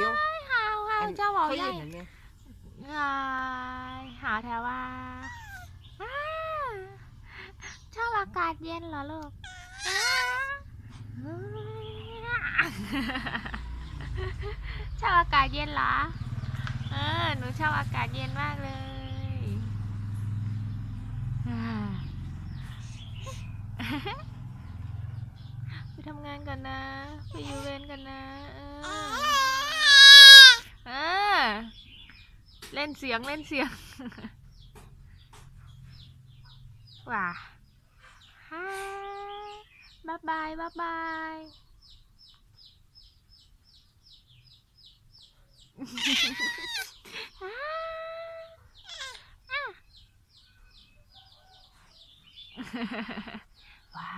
มิวหาวหาวเจ้าบอกเขาใหญ่เห็นเนี่ยงายหาวแถวว่าชอบอากาศเย็นเหรอลูกชอบอากาศเย็นเหรอ เออ หนูชอบอากาศเย็นมากเลยไปทำงานกันนะ ไปอยู่เวรกันนะ เออ เออ เล่นเสียงเล่นเสียงว่ะฮ่าบ๊ายบายบ๊ายบายว้า